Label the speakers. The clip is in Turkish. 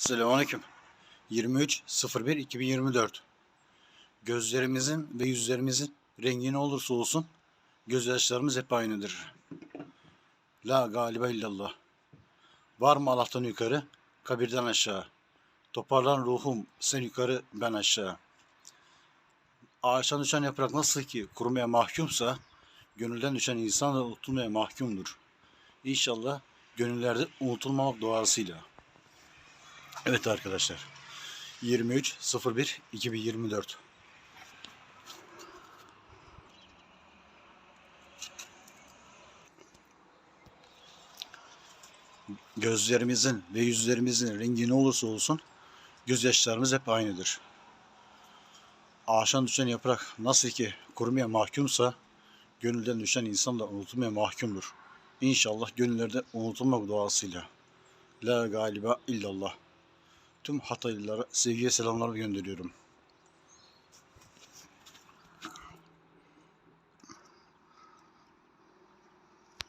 Speaker 1: Selamünaleyküm. 23.01.2024 Gözlerimizin ve yüzlerimizin rengi ne olursa olsun gözyaşlarımız hep aynıdır. La galibe illallah. Var mı Allah'tan yukarı, kabirden aşağı. Toparlan ruhum, sen yukarı, ben aşağı. Ağaçtan düşen yaprak nasıl ki kurumaya mahkumsa, gönülden düşen insan da unutulmaya mahkumdur. İnşallah gönüllerde unutulmamak duasıyla. Evet arkadaşlar. 23.01 2024 Gözlerimizin ve yüzlerimizin rengi ne olursa olsun gözyaşlarımız hep aynıdır. Ağaçtan düşen yaprak nasıl ki kurumaya mahkumsa gönülden düşen insan da unutulmaya mahkumdur. İnşallah gönüllerde unutulmak duasıyla. La galiba illallah. Tüm Hataylılara sevgi ve selamlar gönderiyorum.